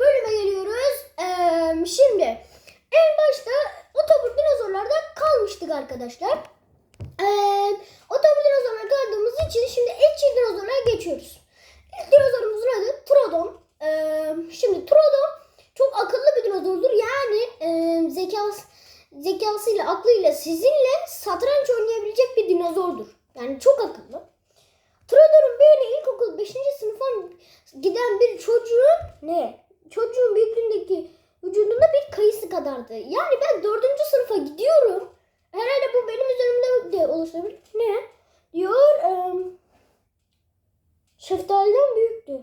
bölüme geliyoruz. Ee, şimdi en başta otobur dinozorlarda kalmıştık arkadaşlar. Ee, otobur dinozorları kaldığımız için şimdi etçil dinozorlara geçiyoruz. İlk dinozorumuzun adı Trodon. Ee, şimdi Trodon çok akıllı bir dinozordur. Yani e, zekası, zekasıyla, aklıyla sizinle satranç oynayabilecek bir dinozordur. Yani çok akıllı. Trodon'un böyle ilkokul 5. sınıfa giden bir çocuğun ne? Çocuğun büyüklüğündeki vücudunda bir kayısı kadardı. Yani ben 4. sınıfa gidiyorum. Herhalde bu benim üzerimde de oluşabilir. Ne? Diyor eee şeftaliden büyüktür.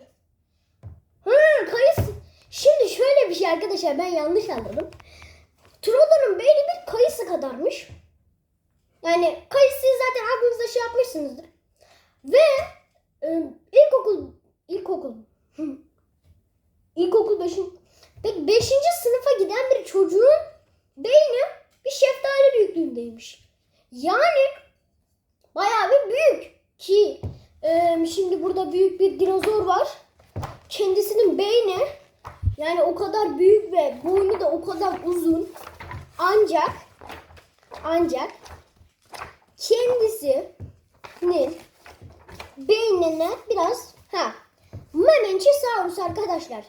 Ha kayısı. Şimdi şöyle bir şey arkadaşlar ben yanlış anladım. Trodon'un beyni bir kayısı kadarmış. Yani kayısıyı zaten aklınızda şey yapmışsınızdır. Ve e, ilkokul ilkokul ilkokul 5. Peki 5. sınıfa giden bir çocuğun beyni bir şeftali büyüklüğündeymiş. Yani bayağı bir büyük ki e, şimdi burada büyük bir dinozor var. Kendisinin beyni yani o kadar büyük ve boynu da o kadar uzun. Ancak ancak kendisinin beynine biraz ha Mamenchisaurus arkadaşlar.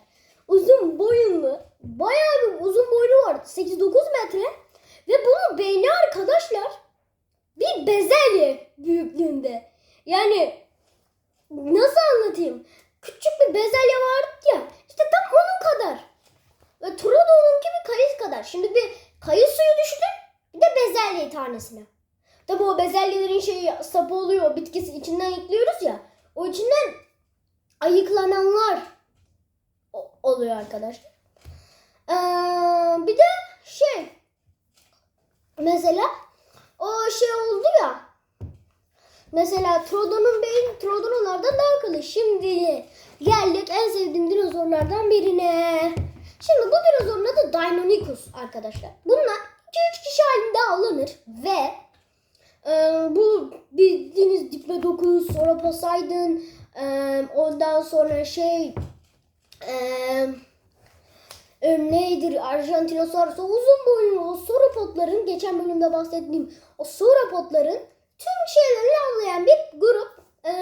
Uzun boyunlu, bayağı bir uzun boynu var. 8-9 metre ve bunun beyni arkadaşlar bir bezelye büyüklüğünde. Yani nasıl anlatayım? Küçük bir bezelye vardı ya. işte tam onun kadar. Ve Trodon'unki bir kayısı kadar. Şimdi bir kayısı suyu düşünün. Bir de bezelye tanesine. Tabi o bezelyelerin şeyi sapı oluyor. Bitkisi içinden ekliyoruz ya. O içinden ayıklananlar o- oluyor arkadaşlar. Ee, bir de şey mesela o şey oldu ya mesela Trodon'un beyin Trodon'lardan daha akıllı. Şimdi geldik en sevdiğim dinozorlardan birine. Şimdi bu dinozorun adı Deinonychus arkadaşlar. Bunlar 2-3 kişi halinde avlanır ve ee, bu bildiğiniz Diplodocus, sonra Poseidon, ee, ondan sonra şey ee, neydir Argentinosaurus o uzun boylu o sauropodların geçen bölümde bahsettiğim o sauropodların tüm şeylerini avlayan bir grup Ee,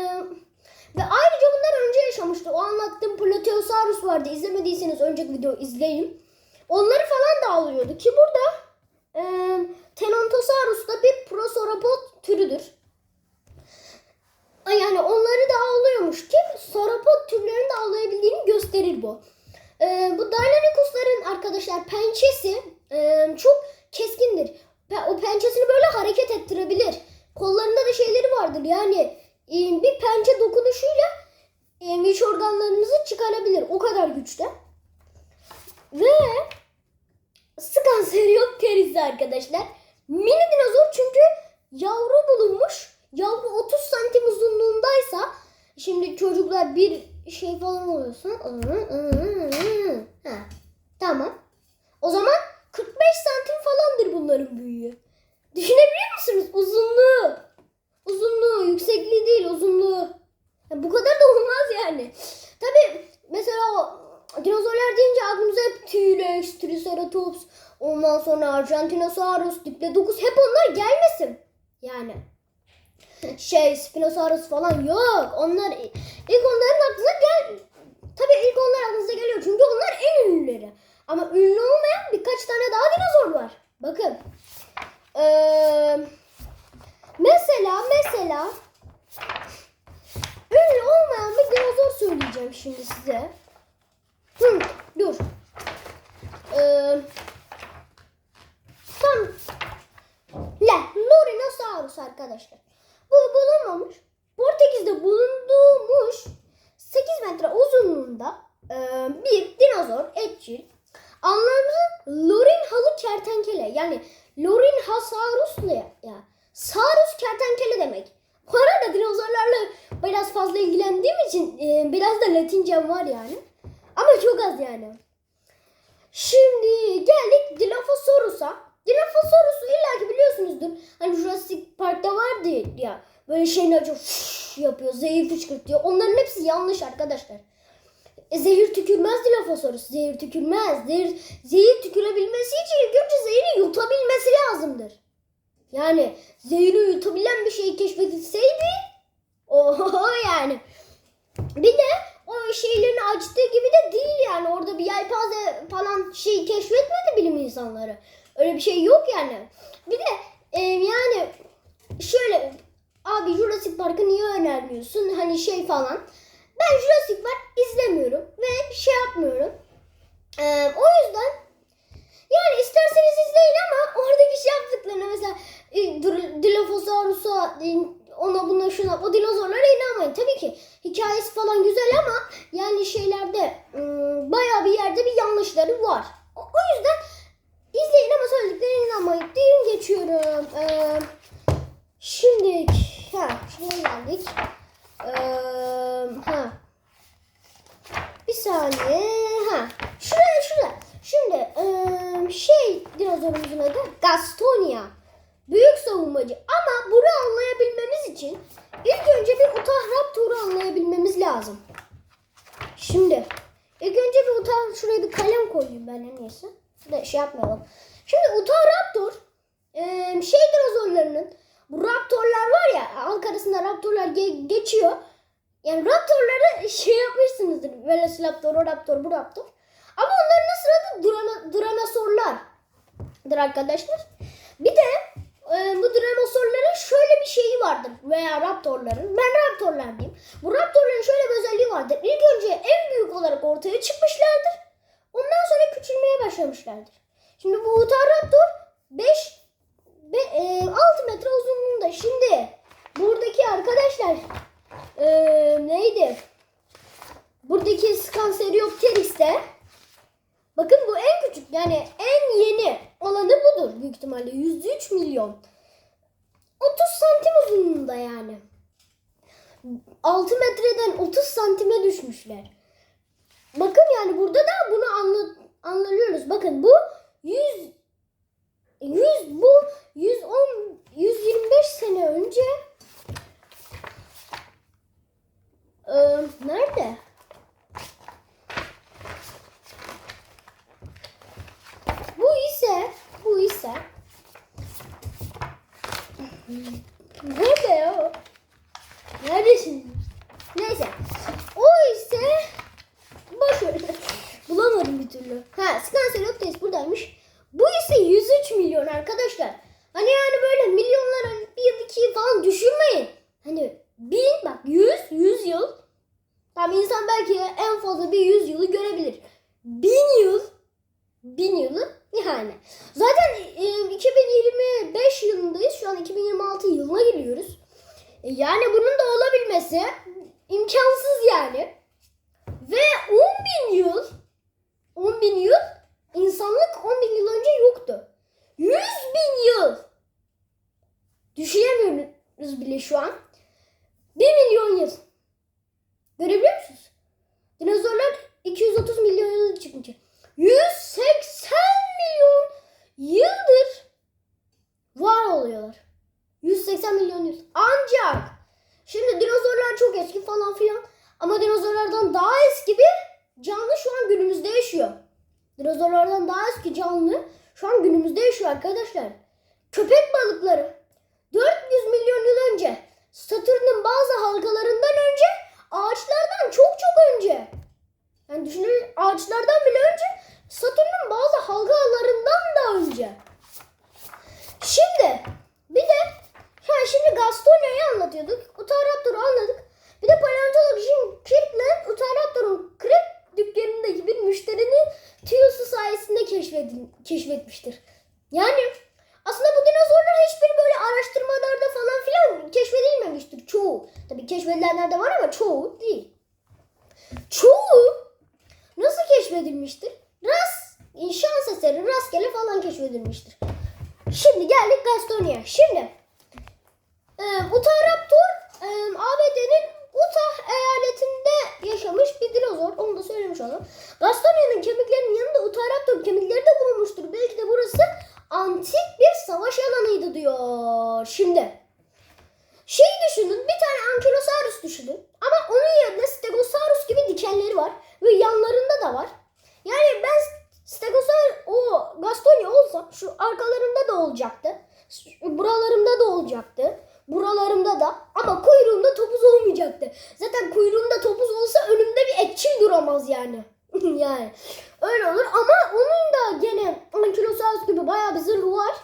ve ayrıca bunlar önce yaşamıştı. O anlattığım Plateosaurus vardı. İzlemediyseniz önceki videoyu izleyin. Onları falan da avlıyordu ki burada e, Tenontosaurus da bir prosauropod türüdür. Yani onları da avlıyormuş ki sauropod türlerini de avlayabildiğini gösterir bu. E, bu Deinonychus'ların arkadaşlar pençesi e, çok keskindir. O pençesini böyle hareket ettirebilir. Kollarında da şeyleri vardır. Yani e, bir pençe dokunuşuyla e, iç organlarınızı çıkarabilir. O kadar güçte. Ve Scanceriopteris arkadaşlar. Mini dinozor çünkü yavru bulunmuş. Yavru 30 santim uzunluğundaysa şimdi bir şey falan oluyorsa ha, tamam. O zaman 45 santim falandır bunların büyüğü. Düşünebiliyor musunuz? Uzunluğu. Uzunluğu, yüksekliği değil uzunluğu. Ya bu kadar da olmaz yani. Tabi mesela dinozorlar deyince aklımıza hep T-Rex, Triceratops, ondan sonra Argentinosaurus, Diplodocus hep onlar gelmesin. Yani şey Spinosaurus falan yok. Onlar ilk onların aklına gel Tabii ilk onlar aklınıza geliyor çünkü onlar en ünlüleri. Ama ünlü olmayan birkaç tane daha dinozor var. Bakın. Ee, mesela mesela ünlü olmayan bir dinozor söyleyeceğim şimdi size. Hı, dur. Ee, tam La Lorinosaurus arkadaşlar. Bu bulunmamış. Portekiz'de bulunduğumuş 8 metre uzunluğunda e, bir dinozor etçil. Anlamı Lorin halı kertenkele. Yani Lorin hasaurus ne ya? Saurus kertenkele demek. Bu arada dinozorlarla biraz fazla ilgilendiğim için e, biraz da Latincem var yani. Ama çok az yani. Şimdi geldik Dilophosaurus'a. Dilophosaurus'u illaki biliyorsunuzdur. Hani Jurassic Park'ta vardı ya. Böyle açıyor fış yapıyor. Zehir fışkırtıyor. Onların hepsi yanlış arkadaşlar. E, zehir tükürmez Dilophosaurus. Zehir tükürmez. Zehir, zehir tükürebilmesi için ilk önce zehri yutabilmesi lazımdır. Yani zehri yutabilen bir şey keşfedilseydi oho yani. Bir de o şeylerini açtığı gibi de değil yani. Orada bir yelpaze falan şey keşfetmedi bilim insanları. Öyle bir şey yok yani. Bir de e, yani şöyle abi Jurassic Park'ı niye önermiyorsun? Hani şey falan. Ben Jurassic Park izlemiyorum ve şey yapmıyorum. Ee, o yüzden yani isterseniz izleyin ama oradaki şey yaptıklarına mesela e, Dil- Dilophosaurus'a e, ona buna şuna o dinozorlara inanmayın. Tabii ki hikayesi falan güzel ama yani şeylerde ım, bayağı bir yerde bir yanlışları var. O, o yüzden izleyin ama inanmayın diyeyim geçiyorum. Ee, şimdi ha şuraya geldik. Ee, ha bir saniye. Ha. Şuraya şuraya. Şimdi eee, şey dinozorumuzun adı Gastonia. Büyük savunmacı. Ama bunu anlayabilmemiz için ilk önce bir Utahraptor'u anlayabilmemiz lazım. Şimdi ilk önce bir Utah şuraya bir kalem koyayım ben en iyisi. De şey yapmayalım. Şimdi Utahraptor eee şey dinozorlarının bu raptorlar var ya halk arasında raptorlar ge- geçiyor. Yani raptorları şey yapmışsınızdır. Velociraptor, o raptor, bu raptor. Ama onların sırada drana, dranasorlardır arkadaşlar. Bir de e, bu dranosorların şöyle bir şeyi vardır. Veya raptorların. Ben raptorlar diyeyim. Bu raptorların şöyle bir özelliği vardır. İlk önce en büyük olarak ortaya çıkmışlardır. Ondan sonra küçülmeye başlamışlardır. Şimdi bu Utahraptor 5 ve e, 6 metre uzunluğunda. Şimdi buradaki arkadaşlar ee, neydi? Buradaki Scanseriopteryx'te bakın bu en küçük yani en yeni olanı budur büyük ihtimalle 103 milyon. 30 santim uzunluğunda yani. 6 metreden 30 santime düşmüşler. Bakın yani burada da bunu anla, anlıyoruz. Bakın bu 100 100 bu 110 125 sene önce Ee, nerede? Bu ise bu ise Nerede o? Neredesin? Neyse. O ise boş ver. Bulamadım bir türlü. Ha, Scanseropteris buradaymış. Bu ise 103 milyon arkadaşlar. Hani yani böyle milyonlara bir iki falan düşünmeyin. Hani bin bak 100 100 yıl. Tam insan belki en fazla bir 100 yılı görebilir. Bin yıl bin yılı yani. Zaten e, 2025 yılındayız. Şu an 2026 yılına giriyoruz. E, yani bunun da olabilmesi imkansız yani. Ve 10 bin yıl 10 bin yıl insanlık 10 bin yıl önce yoktu. 100 bin yıl düşünemiyoruz bile şu an. 1 milyon yıl. Görebiliyor musunuz? Dinozorlar 230 milyon yıl çıkmış. 180 milyon yıldır var oluyorlar. 180 milyon yıl. Ancak şimdi dinozorlar çok eski falan filan ama dinozorlardan daha eski bir canlı şu an günümüzde yaşıyor. Dinozorlardan daha eski canlı şu an günümüzde yaşıyor arkadaşlar. Köpek balıkları 400 milyon yıl önce Satürn'ün bazı halkalarından önce ağaçlardan çok çok önce. Yani düşünün ağaçlardan bile önce Satürn'ün bazı halkalarından da önce. Şimdi bir de ha şimdi Gastonia'yı anlatıyorduk. Utahraptor'u anladık. Bir de paleontolog Jim Kirkland Utahraptor'un krep dükkanındaki bir müşterinin tüyosu sayesinde keşfedin, keşfetmiştir. Yani aslında bu dinozorlar hiçbir böyle araştırmalarda falan filan keşfedilmemiştir. Çoğu. Tabii keşfedilenler de var ama çoğu değil. Çoğu nasıl keşfedilmiştir? Ras, şans eseri rastgele falan keşfedilmiştir. Şimdi geldik Gastonia. Şimdi e, Utahraptor e, ABD'nin Utah eyaletinde yaşamış bir dinozor. Onu da söylemiş olalım. Gastonia'nın kemiklerinin yanında Utahraptor kemikleri de bulunmuştur. Belki de burası antik bir savaş alanıydı diyor. Şimdi şey düşünün bir tane Ankylosaurus düşünün ama onun yerine Stegosaurus gibi dikenleri var ve Gastonya olsa şu arkalarında da olacaktı. Buralarımda da olacaktı. Buralarımda da ama kuyruğumda topuz olmayacaktı. Zaten kuyruğumda topuz olsa önümde bir etçil duramaz yani. yani öyle olur ama onun da gene ankylosaurus gibi bayağı bir zırhı var.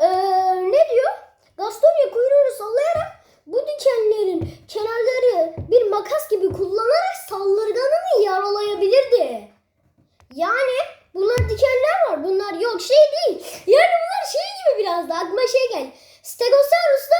Ee, ne diyor? Gastonya kuyruğunu sallayarak bu dikenlerin kenarları bir makas gibi kullanarak saldırganını yaralayabilirdi. Yani bunlar dikenler var. Bunlar yok şey değil. Yani bunlar şey gibi biraz da aklıma şey geldi. Stegosaurus'la